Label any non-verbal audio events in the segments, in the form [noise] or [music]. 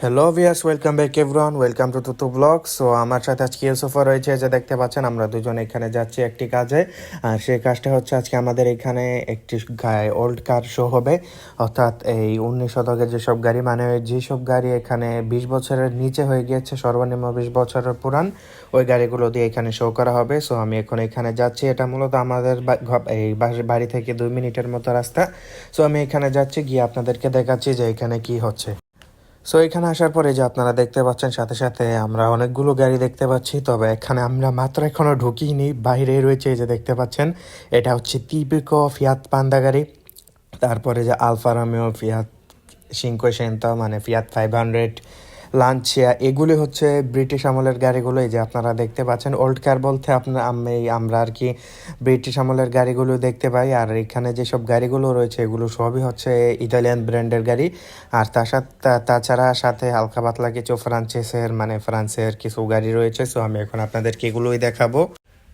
Hello viewers welcome back everyone welcome to Tutu vlog so আমার সাথে আজকে ইউসুফা রয়েছে যে দেখতে পাচ্ছেন, আমরা দুজন এখানে যাচ্ছি একটি কাজে। আর সেই কাজটা হচ্ছে আজকে আমাদের এখানে একটি গায়ে ওল্ড কার শো হবে। অর্থাৎ এই উনিশ শতকের যেসব গাড়ি মানে যেসব গাড়ি এখানে বিশ বছরের নিচে হয়ে গিয়েছে, সর্বনিম্ন বিশ বছরের পুরান, ওই গাড়িগুলো দিয়ে এখানে শো করা হবে। সো আমি এখন এখানে যাচ্ছি। এটা মূলত আমাদের এই বাড়ি থেকে দুই মিনিটের মতো রাস্তা। সো আমি এখানে যাচ্ছি, গিয়ে আপনাদেরকে দেখাচ্ছি যে এখানে কি হচ্ছে। সো এখানে আসার পরে যে আপনারা দেখতে পাচ্ছেন, সাথে সাথে আমরা অনেকগুলো গাড়ি দেখতে পাচ্ছি। তবে এখানে আমরা মাত্র এখনও ঢুকিনি, বাইরে রয়েছে এই যে দেখতে পাচ্ছেন, এটা হচ্ছে তিপিকো ফিয়াত পান্দা গাড়ি। তারপরে যে আলফা ফিয়াত ফিয়াত সিঙ্কোসেন্তা মানে ফিয়াত ফাইভ হান্ড্রেড লাঞ্চিয়া এগুলি হচ্ছে ব্রিটিশ আমলের গাড়িগুলো, এই যে আপনারা দেখতে পাচ্ছেন। ওল্ড কার বলতে আপনার আমি, আমরা আর কি ব্রিটিশ আমলের গাড়িগুলো দেখতে পাই, আর এখানে যেসব গাড়িগুলো রয়েছে, এগুলো সবই হচ্ছে ইতালিয়ান ব্র্যান্ডের গাড়ি। আর তার সাথে তাছাড়া সাথে হালকা পাতলা কিছু ফ্রান্সিসের মানে ফ্রান্সের কিছু গাড়ি রয়েছে সো আমি এখন আপনাদেরকে এগুলোই দেখাবো।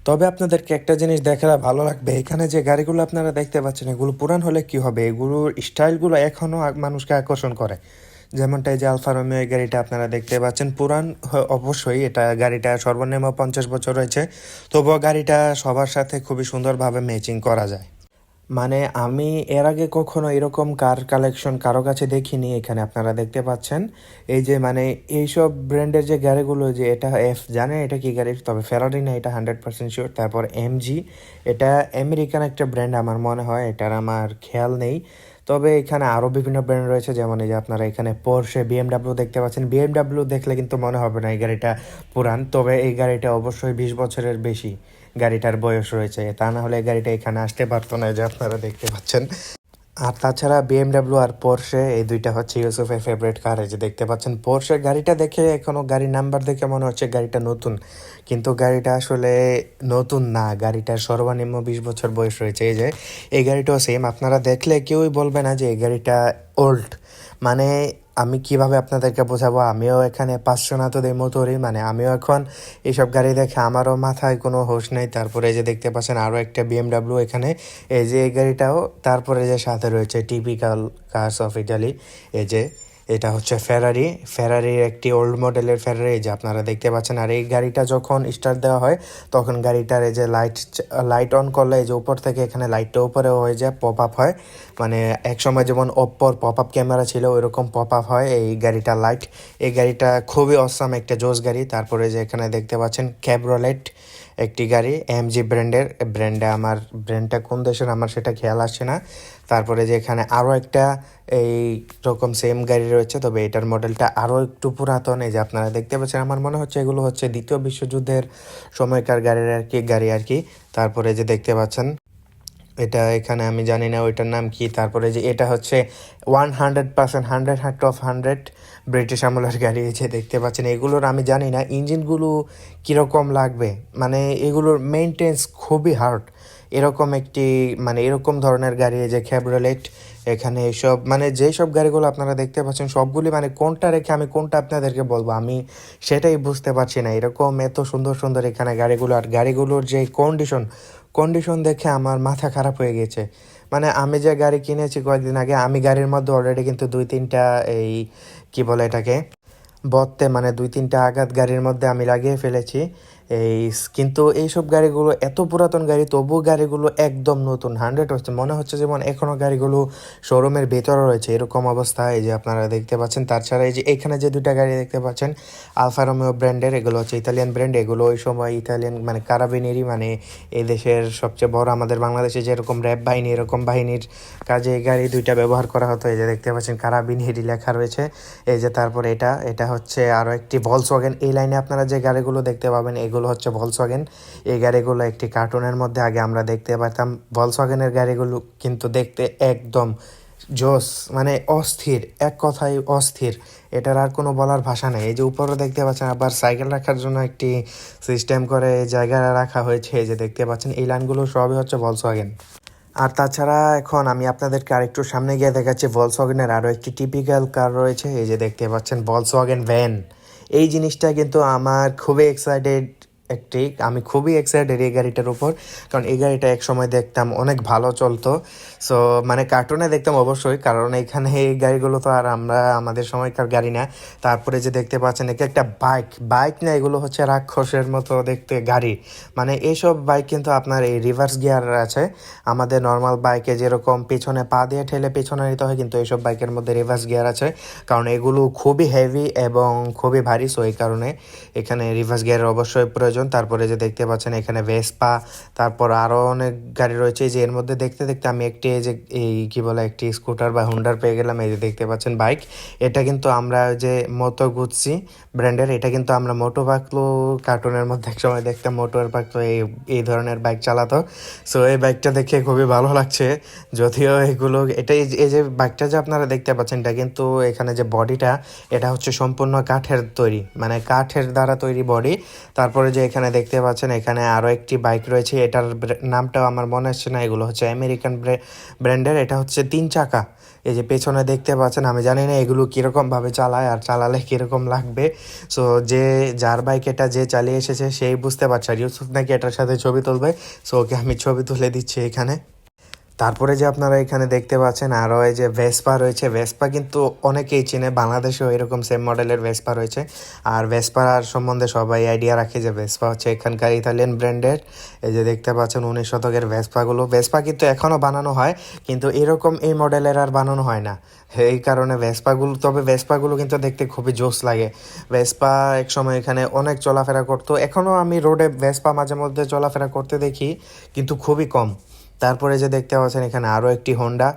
তবে আপনাদেরকে একটা জিনিস দেখালে ভালো লাগবে, এখানে যে গাড়িগুলো আপনারা দেখতে পাচ্ছেন, এগুলো পুরান হলে কি হবে? এগুলোর স্টাইলগুলো এখনও মানুষকে আকর্ষণ করে। যেমনটা এই যে আলফা রোমিও এই গাড়িটা আপনারা দেখতে পাচ্ছেন, পুরান অবশ্যই এটা গাড়িটা সর্বনিম্ন পঞ্চাশ বছর রয়েছে তবুও গাড়িটা সবার সাথে খুবই সুন্দরভাবে ম্যাচিং করা যায়। মানে আমি এর আগে কখনো এরকম কার কালেকশন কারও কাছে দেখিনি, এখানে আপনারা দেখতে পাচ্ছেন। এই যে মানে এইসব ব্র্যান্ডের যে গাড়িগুলো, যে এটা এফ জানেন এটা কি গাড়ি, তবে ফেরারি না, এটা হান্ড্রেড পার্সেন্ট শিওর তারপর এমজি এটা আমেরিকান একটা ব্র্যান্ড আমার মনে হয়, এটার আমার খেয়াল নেই। তবে এখানে আরও বিভিন্ন ব্র্যান্ড রয়েছে, যেমন এই যে আপনারা এখানে পোর্শে বিএমডাব্লিউ দেখতে পাচ্ছেন। বিএমডাব্লিউ দেখলে কিন্তু মনে হবে না এই গাড়িটা পুরান, তবে এই গাড়িটা অবশ্যই বিশ বছরের বেশি গাড়িটার বয়স রয়েছে। তা না হলে এই গাড়িটা এখানে আসতে পারতো না যে আপনারা দেখতে পাচ্ছেন। আর তাছাড়া বিএমডাব্লিউ আর পোর্শে এই দুইটা হচ্ছে ইউসুফের ফেভারিট কার এই যে দেখতে পাচ্ছেন পোর্শে গাড়িটা দেখে এখনও গাড়ির নাম্বার দেখে মনে হচ্ছে গাড়িটা নতুন। কিন্তু গাড়িটা আসলে নতুন না, গাড়িটার সর্বনিম্ন বিশ বছর বয়স রয়েছে। এই যে, এই গাড়িটাও সেম আপনারা দেখলে কেউই বলবে না যে এই গাড়িটা ওল্ড মানে আমি কীভাবে আপনাদেরকে বোঝাবো? আমিও এখানে পাঁচশো নাতদের মতোরই মানে আমিও এখন এইসব গাড়ি দেখে আমারও মাথায় কোনো হোশ নেই। তারপরে যে দেখতে পাচ্ছেন আরও একটা বিএমডাব্লিউ এখানে। এই যে এই গাড়িটাও, তারপরে যে সাথে রয়েছে টিপিক্যাল কার্স অফ ইটালি। এই যে এটা হচ্ছে ফেরারি ফেরারির একটি ওল্ড মডেলের ফেরারি যে আপনারা দেখতে পাচ্ছেন। আর এই গাড়িটা যখন স্টার্ট দেওয়া হয়, তখন গাড়িটার এই যে লাইট লাইট অন করলে এই যে উপর থেকে এখানে লাইটটা উপরে হয়ে যায় পপ আপ হয়। মানে এক সময় যেমন ওপ্পোর পপ আপ ক্যামেরা ছিল, ওইরকম পপ আপ হয় এই গাড়িটার লাইট এই গাড়িটা খুবই অসাম একটা জোস গাড়ি। তারপরে যে এখানে দেখতে পাচ্ছেন ক্যাব্রোলেট একটি গাড়ি এম জি ব্র্যান্ডের ব্র্যান্ডে আমার ব্র্যান্ডটা কোন দেশের আমার সেটা খেয়াল আসছে না। তারপরে যে এখানে আরও একটা এই রকম সেম গাড়ি রয়েছে, তবে এটার মডেলটা আরও একটু পুরাতন। এই যে আপনারা দেখতে পাচ্ছেন, আমার মনে হচ্ছে এগুলো হচ্ছে দ্বিতীয় বিশ্বযুদ্ধের সময়কার গাড়ির আর কি, গাড়ি আর কি। তারপরে যে দেখতে পাচ্ছেন এটা এখানে আমি জানি না ওইটার নাম কি। তারপরে যে এটা হচ্ছে one hundred percent hundred heart of hundred British আমলার গাড়ি এই যে দেখতে পাচ্ছেন। এগুলোর আমি জানি না। ইঞ্জিনগুলো কীরকম লাগবে? মানে এগুলোর মেনটেন্স খুবই হার্ড এরকম একটি মানে এরকম ধরনের গাড়ি যে ক্যাব্রোলেট এখানে এসব মানে যেই সব গাড়িগুলো আপনারা দেখতে পাচ্ছেন, সবগুলি মানে কোনটা রেখে আমি কোনটা আপনাদেরকে বলব, আমি সেটাই বুঝতে পারছি না। এরকম এত সুন্দর সুন্দর এখানে গাড়িগুলো, আর গাড়িগুলোর যে কন্ডিশন কন্ডিশন দেখে আমার মাথা খারাপ হয়ে গেছে। মানে আমি যে গাড়ি কিনেছি কয়েকদিন আগে, আমি গাড়ির মধ্যে অলরেডি কিন্তু দুই তিনটা এই, কি বলে এটাকে বত্তে মানে দুই তিনটা আঘাত গাড়ির মধ্যে আমি লাগিয়ে ফেলেছি। এই কিন্তু এইসব গাড়িগুলো এত পুরাতন গাড়ি তবু গাড়িগুলো একদম নতুন হান্ড্রেড হচ্ছে মনে হচ্ছে যেমন এখনও গাড়িগুলো শোরুমের ভেতরে রয়েছে, এরকম অবস্থা, এই যে আপনারা দেখতে পাচ্ছেন। তাছাড়া এই যে এখানে যে দুটা গাড়ি দেখতে পাচ্ছেন আলফা রোমিও ব্র্যান্ডের এগুলো হচ্ছে ইতালিয়ান ব্র্যান্ড এগুলো ওই সময় ইতালিয়ান মানে কারাবিনেরই মানে এই দেশের সবচেয়ে বড় আমাদের বাংলাদেশে যেরকম র্যাব বাহিনী, এরকম বাহিনীর কাজে এই গাড়ি দুইটা ব্যবহার করা হতো। এই যে দেখতে পাচ্ছেন কারাবিনেরই লেখা রয়েছে। এই যে তারপর এটা এটা হচ্ছে আরও একটি ভলসওয়াগেন এই লাইনে আপনারা যে গাড়িগুলো দেখতে পাবেন এগুলো হচ্ছে ভলসওয়াগেন এই গাড়িগুলো একটি কার্টুনের মধ্যে আগে আমরা দেখতে পারতাম। ভলসওয়াগেনের গাড়িগুলো কিন্তু দেখতে একদম জোস মানে অস্থির, এক কথায় অস্থির। এটার আর কোনো বলার ভাষা নেই। এই যে উপরে দেখতে পাচ্ছেন, আবার সাইকেল রাখার জন্য একটি সিস্টেম করে জায়গা রাখা হয়েছে। এই যে দেখতে পাচ্ছেন, এই লাইনগুলো সবই হচ্ছে ভলসওয়াগেন আর তাছাড়া এখন আমি আপনাদেরকে আরেকটু সামনে গিয়ে দেখাচ্ছি ভলসওয়াগেনের আরও একটি টিপিক্যাল কার রয়েছে। এই যে দেখতে পাচ্ছেন ভলসওয়াগেন ভ্যান এই জিনিসটা কিন্তু আমার খুবই এক্সাইটেড একটি, আমি খুবই এক্সাইটেড এই গাড়িটার উপর, কারণ এই গাড়িটা এক সময় দেখতাম অনেক ভালো চলতো। সো মানে কার্টুনে দেখতাম অবশ্যই, কারণ এখানে এই গাড়িগুলো তো আর আমরা, আমাদের সময়কার গাড়ি না। তারপরে যে দেখতে পাচ্ছেন, একে একটা বাইক বাইক না, এগুলো হচ্ছে রাক্ষসের মতো দেখতে গাড়ি। মানে এইসব বাইক কিন্তু আপনার এই রিভার্স গিয়ার আছে। আমাদের নর্মাল বাইকে যেরকম পেছনে পা দিয়ে ঠেলে পেছনে নিতে হয়, কিন্তু এইসব বাইকের মধ্যে রিভার্স গিয়ার আছে। কারণ এগুলো খুবই হেভি এবং খুবই ভারী সো এই কারণে এখানে রিভার্স গিয়ারের অবশ্যই প্রয়োজন। তারপরে যে দেখতে পাচ্ছেন এখানে ভেসপা তারপর আরও অনেক গাড়ি রয়েছে। যে এর মধ্যে দেখতে দেখতে আমি একটি এই যে এই কি বলে একটি স্কুটার বা হুন্ডার পেয়ে গেলাম। এই যে দেখতে পাচ্ছেন বাইক এটা কিন্তু আমরা যে মোটো গুচ্ছি ব্র্যান্ডের এটা কিন্তু আমরা মোটো পাকলো কার্টুনের মধ্যে এক সময় দেখতাম। মোটোর পাকলো এই এই ধরনের বাইক চালাতো। সো এই বাইকটা দেখে খুবই ভালো লাগছে। যদিও এগুলো, এটা এই যে- এই যে বাইকটা যে আপনারা দেখতে পাচ্ছেন, এটা কিন্তু এখানে যে বডিটা এটা হচ্ছে সম্পূর্ণ কাঠের তৈরি। মানে কাঠের দ্বারা তৈরি বডি তারপরে যে এখানে দেখতে পাচ্ছেন, এখানে আরও একটি বাইক রয়েছে। এটার নামটাও আমার মনে হচ্ছে না, এগুলো হচ্ছে আমেরিকান ব্র্যান্ডের, এটা হচ্ছে তিন চাকা। এই যে পেছনে দেখতে পাচ্ছেন, আমি জানি না এগুলো কীরকমভাবে চালায় আর চালালে কীরকম লাগবে। সো, যে, যার বাইক এটা যে চালিয়ে এসেছে, সেই বুঝতে পারছে। আর ইউসুফ নাকি এটার সাথে ছবি তুলবে? সো, ওকে আমি ছবি তুলে দিচ্ছি এখানে। তারপরে যে আপনারা এখানে দেখতে পাচ্ছেন, আরও এই যে ভেসপা রয়েছে। ভেসপা কিন্তু অনেকেই চিনে, বাংলাদেশেও এরকম সেম মডেলের ভেসপা রয়েছে। আর ভেসপার সম্বন্ধে সবাই আইডিয়া রাখে যে ভেসপা হচ্ছে এখানকার ইতালিয়ান ব্র্যান্ডের এই যে দেখতে পাচ্ছেন, উনিশ শতকের ভেসপাগুলো ভেসপা কিন্তু এখনও বানানো হয়, কিন্তু এরকম এই মডেলের আর বানানো হয় না। এই কারণে ভেসপাগুলো তবে ভেসপাগুলো কিন্তু দেখতে খুবই জোস লাগে। ভেসপা এক সময় এখানে অনেক চলাফেরা করতো। এখনও আমি রোডে ভেসপা মাঝে মধ্যে চলাফেরা করতে দেখি, কিন্তু খুবই কম। তারপরে যে দেখতে পাচ্ছেন এখানে আরও একটি হোন্ডা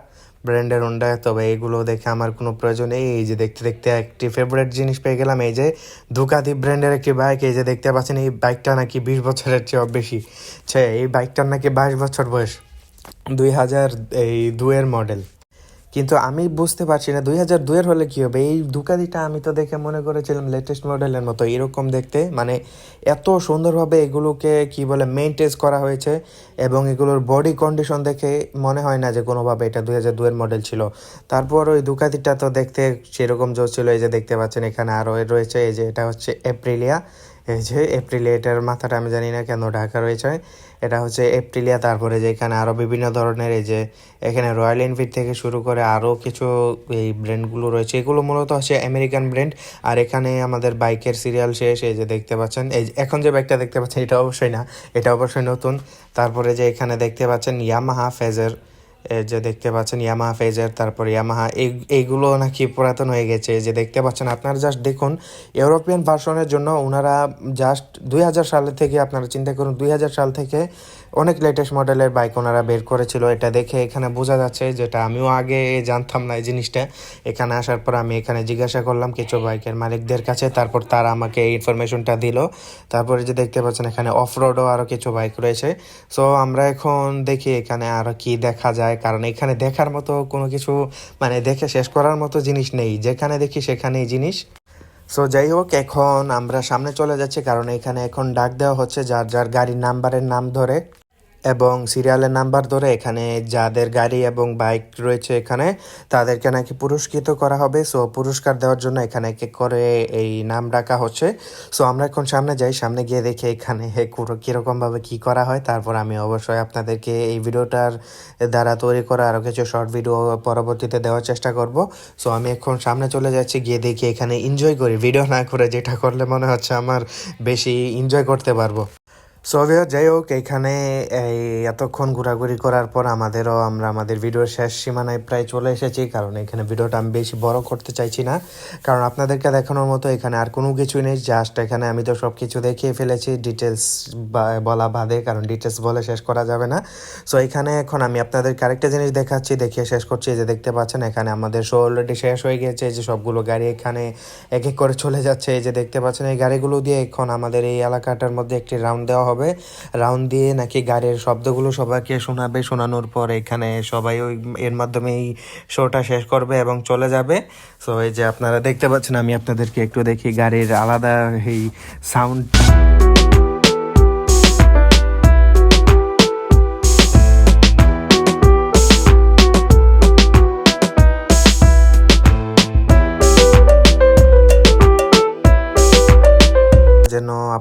ব্র্যান্ডের হোন্ডা তবে এইগুলো দেখে আমার কোনো প্রয়োজন নেই। এই যে দেখতে দেখতে একটি ফেভারেট জিনিস পেয়ে গেলাম, এই যে ধুকাদি ব্র্যান্ডের একটি বাইক এই যে দেখতে পাচ্ছেন এই বাইকটা নাকি বিশ বছরের চেয়েও বেশি। ছে, এই বাইকটার নাকি বাইশ বছর বয়স। দুই হাজার, এই দুয়ের মডেল কিন্তু আমি বুঝতে পারছি না, দুই হাজার দুয়ের হলে কী হবে? এই দুকাদিটা আমি তো দেখে মনে করেছিলাম লেটেস্ট মডেলের মতো এরকম দেখতে। মানে এত সুন্দরভাবে এগুলোকে কি বলে মেনটেজ করা হয়েছে এবং এগুলোর বডি কন্ডিশন দেখে মনে হয় না যে কোনোভাবে এটা দুই হাজার দুয়ের মডেল ছিল। তারপর ওই দুকাদিটা তো দেখতে সেরকম জোর ছিল, এই যে দেখতে পাচ্ছেন এখানে আরও রয়েছে, এই যে এটা হচ্ছে এপ্রিলিয়া এই যে এপ্রিলিয়া এটার মাথাটা আমি জানি না কেন ঢাকা রয়েছে। এটা হচ্ছে এপ্রিলিয়া, তারপরে যে এখানে আরও বিভিন্ন ধরনের এই যে এখানে রয়্যাল এনফিল্ড থেকে শুরু করে আরও কিছু এই ব্র্যান্ডগুলো রয়েছে। এগুলো মূলত হচ্ছে আমেরিকান ব্র্যান্ড আর এখানে আমাদের বাইকের সিরিয়াল শেষ, এই যে দেখতে পাচ্ছেন। এই এখন যে বাইকটা দেখতে পাচ্ছেন, এটা অবশ্যই না, এটা অবশ্যই নতুন। তারপরে যে এখানে দেখতে পাচ্ছেন ইয়ামাহা ফেজের যে দেখতে পাচ্ছেন ইয়ামাহা ফেজের তারপর ইয়ামাহা এই, এইগুলো নাকি পুরাতন হয়ে গেছে। যে দেখতে পাচ্ছেন, আপনারা জাস্ট দেখুন ইউরোপিয়ান ভার্সনের জন্য ওনারা জাস্ট দুই হাজার সালে থেকে, আপনারা চিন্তা করুন, দুই হাজার সাল থেকে অনেক লেটেস্ট মডেলের বাইক ওনারা বের করেছিল, এটা দেখে এখানে বোঝা যাচ্ছে যেটা আমিও আগে জানতাম না এই জিনিসটা। এখানে আসার পর আমি এখানে জিজ্ঞাসা করলাম কিছু বাইকের মালিকদের কাছে, তারপর তারা আমাকে ইনফরমেশনটা দিল। তারপরে যে দেখতে পাচ্ছেন এখানে অফ রোডও আরও কিছু বাইক রয়েছে। সো আমরা এখন দেখি এখানে আরও কি দেখা যায়, কারণ এখানে দেখার মতো কোনো কিছু মানে দেখে শেষ করার মতো জিনিস নেই। যেখানে দেখি সেখানেই জিনিস। সো যাই হোক, এখন আমরা সামনে চলে যাচ্ছি, কারণ এখানে এখন ডাক দেওয়া হচ্ছে যার যার গাড়ির নাম্বারের নাম ধরে। এবং সিরিয়ালের নাম্বার ধরে এখানে যাদের গাড়ি এবং বাইক রয়েছে এখানে, তাদেরকে নাকি পুরস্কৃত করা হবে। সো পুরস্কার দেওয়ার জন্য এখানে এক করে এই নাম ডাকা হচ্ছে। সো আমরা এখন সামনে যাই। সামনে গিয়ে দেখি এখানে [laughs] কিরকমভাবে কি করা হয়। তারপর আমি অবশ্যই আপনাদেরকে এই ভিডিওটার দ্বারা তৈরি করা আরও কিছু শর্ট ভিডিও পরবর্তীতে দেওয়ার চেষ্টা করব। সো আমি এখন সামনে চলে যাচ্ছি। গিয়ে দেখি এখানে এনজয় করি। ভিডিও না করে যেটা করলে মনে হচ্ছে আমার বেশি এনজয় করতে পারব। সোভিয়া যাই হোক এখানে এই এতক্ষণ ঘোরাঘুরি করার পর আমাদেরও আমরা আমাদের ভিডিওর শেষ সীমানায় প্রায় চলে এসেছি কারণ এখানে ভিডিওটা আমি বেশি বড় করতে চাইছি না কারণ আপনাদেরকে দেখানোর মতো এখানে আর কোনো কিছুই নেই জাস্ট এখানে আমি তো সব কিছু দেখিয়ে ফেলেছি ডিটেলস বলা বাদে কারণ ডিটেলস বলে শেষ করা যাবে না সো এখানে এখন আমি আপনাদের আরেকটা জিনিস দেখাচ্ছি দেখিয়ে শেষ করছি যে দেখতে পাচ্ছেন এখানে আমাদের শো অলরেডি শেষ হয়ে গেছে যে সবগুলো গাড়ি এখানে এক এক করে চলে যাচ্ছে এই যে দেখতে পাচ্ছেন এই গাড়িগুলো দিয়ে এখন আমাদের এই এলাকাটার মধ্যে একটি রাউন্ড দেওয়া হবে রাউন্ড দিয়ে নাকি গাড়ির শব্দগুলো সবাইকে শোনাবে, শোনানোর পর এখানে সবাই ওই এর মাধ্যমে এই শোটা শেষ করবে এবং চলে যাবে। সো এই যে আপনারা দেখতে পাচ্ছেন, আমি আপনাদেরকে একটু দেখি গাড়ির আলাদা এই সাউন্ড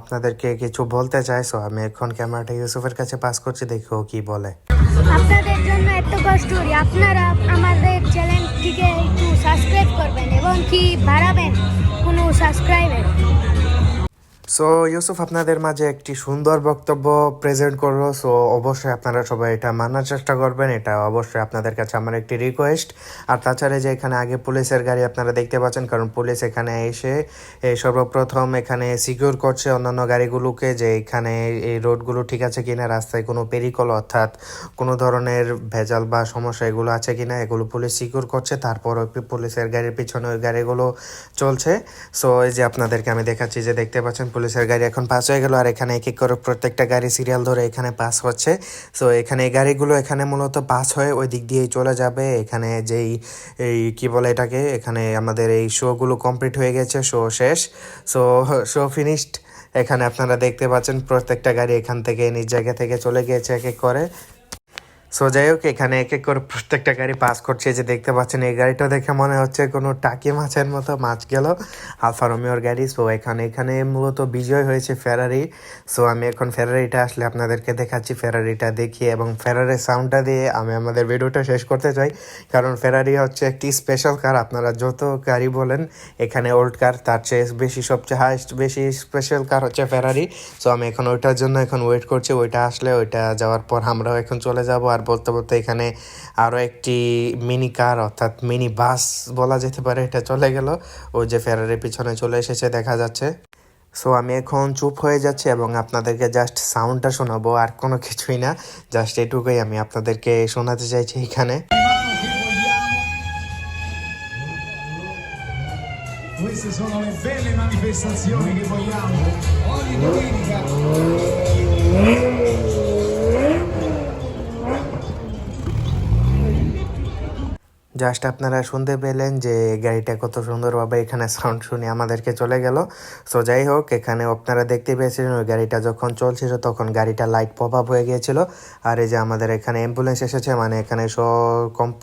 আপনাদেরকে কিছু বলতে চাইছো? আমি এখন ক্যামেরাটা ইউসুফের কাছে পাস করছি, দেখি ও কি বলে। আপনাদের জন্য এত কষ্ট করি। আপনারা আমাদের চ্যানেলটিকে একটু সাবস্ক্রাইব করবেন এবং কি বাড়াবেন কোনো সাবস্ক্রাইবার সো ইউসুফ আপনাদের মাঝে একটি সুন্দর বক্তব্য প্রেজেন্ট করল। সো অবশ্যই আপনারা সবাই এটা মানার চেষ্টা করবেন। এটা অবশ্যই আপনাদের কাছে আমার একটি রিকোয়েস্ট আর তাছাড়া যে এখানে আগে পুলিশের গাড়ি আপনারা দেখতে পাচ্ছেন, কারণ পুলিশ এখানে এসে সর্বপ্রথম এখানে সিকিউর করছে অন্যান্য গাড়িগুলোকে যে এখানে এই রোডগুলো ঠিক আছে কিনা, রাস্তায় কোনো পেরিকল অর্থাৎ কোনো ধরনের ভেজাল বা সমস্যা এগুলো আছে কিনা, এগুলো পুলিশ সিকিউর করছে। তারপর পুলিশের গাড়ির পিছনে ওই গাড়িগুলো চলছে। সো এই যে আপনাদেরকে আমি দেখাচ্ছি যে দেখতে পাচ্ছেন পুলিশের গাড়ি এখন পাস হয়ে গেল, আর এখানে এক এক করে প্রত্যেকটা গাড়ি সিরিয়াল ধরে এখানে পাস হচ্ছে। সো এখানে এই গাড়িগুলো এখানে মূলত পাস হয়ে ওই দিক দিয়েই চলে যাবে। এখানে যেই, এই কী বলে এটাকে, এখানে আমাদের এই শোগুলো কমপ্লিট হয়ে গেছে শো শেষ। সো শো ফিনিশড এখানে আপনারা দেখতে পাচ্ছেন প্রত্যেকটা গাড়ি এখান থেকে নিজ জায়গা থেকে চলে গিয়েছে এক এক করে। সো যাই হোক এখানে এক এক করে প্রত্যেকটা গাড়ি পাস করছে। যে দেখতে পাচ্ছেন, এই গাড়িটা দেখে মনে হচ্ছে কোনো টাকি মাছের মতো মাছ গেল। আলফা রোমিওর গাড়ি। সো এখানে এখানে মূলত বিজয় হয়েছে ফেরারি সো আমি এখন ফেরারিটা আসলে আপনাদেরকে দেখাচ্ছি। ফেরারিটা দেখিয়ে এবং ফেরারির সাউন্ডটা দিয়ে আমি আমাদের ভিডিওটা শেষ করতে চাই। কারণ ফেরারি হচ্ছে একটি স্পেশাল কার আপনারা যত গাড়ি বলেন, এখানে ওল্ড কার তার চেয়ে বেশি সবচেয়ে হাইস্ট বেশি স্পেশাল কার হচ্ছে ফেরারি সো আমি এখন ওইটার জন্য এখন ওয়েট করছি। ওইটা আসলে, ওইটা যাওয়ার পর আমরাও এখন চলে যাব। আর বলতে বলতে এখানে আরও একটি মিনি কার অর্থাৎ মিনি বাস বলা যেতে পারে, এটা চলে গেল। ওই যে ফেরারির পিছনে চলে এসেছে, দেখা যাচ্ছে। সো আমি এখন চুপ হয়ে যাচ্ছি এবং আপনাদেরকে জাস্ট সাউন্ডটা শোনাবো, আর কোনো কিছুই না। জাস্ট এটুকুই আমি আপনাদেরকে শোনাতে চাইছি এখানে। Queste sono le belle manifestazioni che vogliamo. Ogni domenica. Just আপনারা শুনতে পেলেন যে গাড়িটা কত সুন্দরভাবে এখানে সাউন্ড শুনে আমাদেরকে চলে গেল। সো যাই হোক, এখানে আপনারা দেখতে পেয়েছিলেন, ওই গাড়িটা যখন চলছিল, তখন গাড়িটা লাইট পপ আপ হয়ে গিয়েছিল। আর এই যে আমাদের এখানে অ্যাম্বুলেন্স এসেছে মানে এখানে স-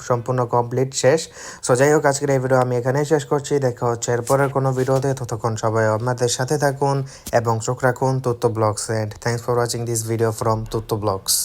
সম্পূর্ণ কমপ্লিট শেষ। সো যাই হোক, আজকের এই ভিডিও আমি এখানেই শেষ করছি। দেখা হচ্ছে এরপরের কোনো ভিডিওতে ততক্ষণ সবাই আপনাদের সাথে থাকুন এবং চোখ রাখুন Tutto Blogs and thanks for watching this video from Tutto Blogs